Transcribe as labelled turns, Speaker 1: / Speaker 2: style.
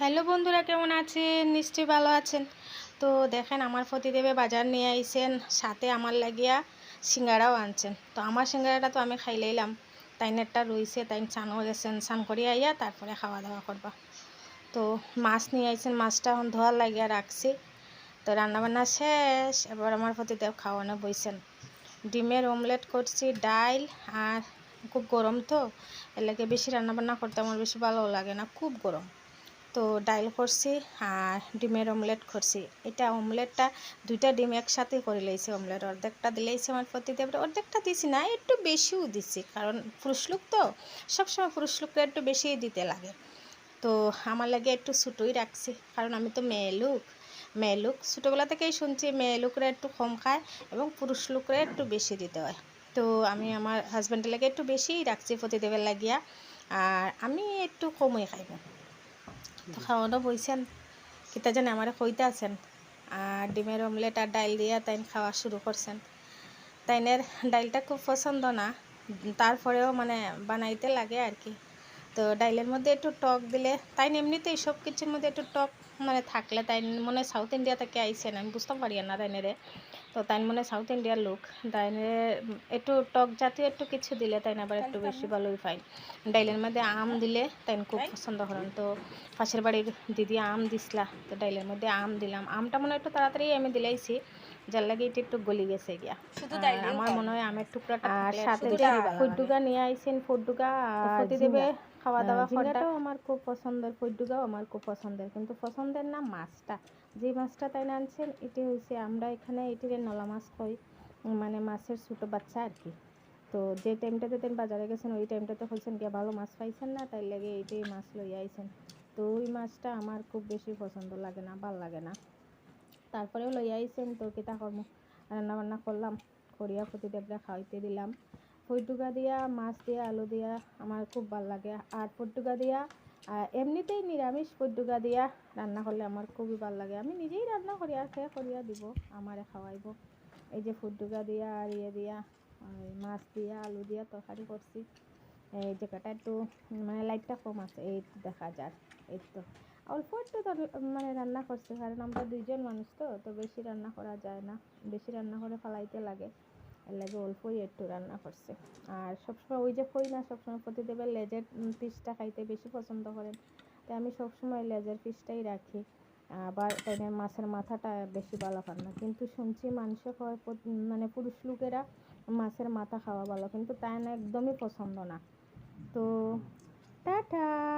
Speaker 1: Hello বন্ধুরা, কেমন আছেন? নিশ্চয়ই ভালো আছেন। তো দেখেন, আমার ফতিদেবে বাজার নিয়ে আইছেন, সাথে আমার লাগিয়া সিঙ্গারাও আনছেন। তো আমার সিঙ্গারাটা তো আমি খাইলাইলাম তাই নেটটা রইছে তাই চানও গেছেন চান করি আইয়া তারপরে খাওয়া দাওয়া করবা। তো মাছ নিয়ে আইছেন, মাছটা এখন ধোয়ার লাগিয়া রাখছি। তো রান্নাবান্না শেষ, এবার আমার প্রতিদেব খাওয়ানো বইছেন। ডিমের অমলেট করছি, ডাইল আর খুব গরম তো, এর লাগে বেশি রান্নাবান্না করতে আমার বেশি ভালো লাগে না, খুব গরম। তো ডাইল করছি আর ডিমের অমলেট করছি। এটা অমলেটটা দুইটা ডিম একসাথে করে লইছি অমলেট। অর্ধেকটা দিলেইছি আমার প্রতিদেব অর্ধেকটা দিছি না, একটু বেশিও দিছি। কারণ পুরুষ লোক তো, সবসময় পুরুষ লোকটা একটু বেশিই দিতে লাগে। তো আমার লাগে একটু ছোটোই রাখছি। কারণ আমি তো মেয়ে লোক মেয়ে লোক। ছোটোবেলা থেকেই শুনছি মেয়ে লোকরা একটু কম খায় এবং পুরুষ লোকরা একটু বেশি দিতে হয়। তো আমি আমার হাজব্যান্ডের লাগে একটু বেশিই রাখছি প্রতিদেবের লাগিয়া। আর আমি একটু কমই খাইব। খাওয়ানো বইছেন। কিতা জানে আমার কইতে আছেন। আর ডিমের অমলেট আর ডাইল দিয়ে তাইন খাওয়া শুরু করছেন। তাইনের ডাইলটা খুব পছন্দ না। তারপরেও মানে বানাইতে লাগে আর কি। তো ডাইলের মধ্যে একটু টক দিলে তাই এমনিতেই সব কিছুর মধ্যে একটু টক মানে থাকলে তাই মনে হয় সাউথ ইন্ডিয়া থেকে আইসেন আমি বুঝতে পারি না তাইনেরে তো তাই মনে সাউথ ইন্ডিয়ার লোক। তাইনে একটু টক জাতীয় একটু কিছু দিলে তাই আবার একটু বেশি ভালোই পাই ডাইলের মধ্যে আম দিলে তাই খুব পছন্দ করেন তো পাশের বাড়ির দিদি আম দিসলা তো ডাইলের মধ্যে আম দিলাম। আমটা মনে একটু তাড়াতাড়ি আমি দিলাইছি। যার লাগে এটা একটু গলি গেছে গিয়া। আমার মনে হয় আমের টুকরাটা আর সাথে ফুডডুগা নিয়ে আইছেন প্রতি দেবে খাওয়া দাওয়া করাটাও আমার খুব পছন্দের ফুডডুগাও আমার খুব পছন্দের কিন্তু পছন্দের না মাছটা। যে মাছটা তাই না আনছেন এটি হয়েছে আমরা এখানে এটির নলা মাছ কই মানে মাছের ছোটো বাচ্চা আর কি। তো যে টাইমটাতে তেন বাজারে গেছেন ওই টাইমটাতে হয়েছেন গিয়া ভালো মাছ পাইছেন না তাই লাগে এইটাই মাছ লইয়া আইছেন। তো ওই মাছটা আমার খুব বেশি পছন্দ লাগে না ভালো লাগে না। তারপরেও লই আইছেন, তো কিতা কর্ম? রান্না বান্না করলাম, করিয়া প্রতিদেবরা খাওয়াইতে দিলাম। ফুটডুগা দিয়া, মাছ দিয়া, আলু দিয়া আমার খুব ভালো লাগে। আর ফুটডুগা দিয়া এমনিতেই নিরামিষ ফুটডুগা দিয়া রান্না করলে আমার খুবই ভালো লাগে। আমি নিজেই রান্না করি, আর খেয়ে করিয়া দিব, আমারে খাওয়াইব। এই যে ফুটডুগা দিয়া, আর ইয়ে দিয়া মাছ দিয়া, আলু দিয়া তরকারি করছি। এই জায়গাটা একটু মানে লাইটটা কম আছে, এই দেখা যায় এই তো। অল্প একটু মানে রান্না করছে, কারণ আমরা দুইজন মানুষ তো তো বেশি রান্না করা যায় না। বেশি রান্না করে ফালাইতে লাগে। এর লাগে অল্পই একটু রান্না করছে। আর সবসময় ওই যে কই না, সবসময় প্রতিদেবের লেজের পিসটা খাইতে বেশি পছন্দ করেন। তাই আমি সবসময় লেজের পিসটাই রাখি। আবার তাইলে মাছের মাথাটা বেশি ভালো পান না। কিন্তু শুনছি খাওয়ার প্রত- মানে পুরুষ লোকেরা মাছের মাথা খাওয়া ভালো, কিন্তু তাই না, একদমই পছন্দ না। তো টাটা!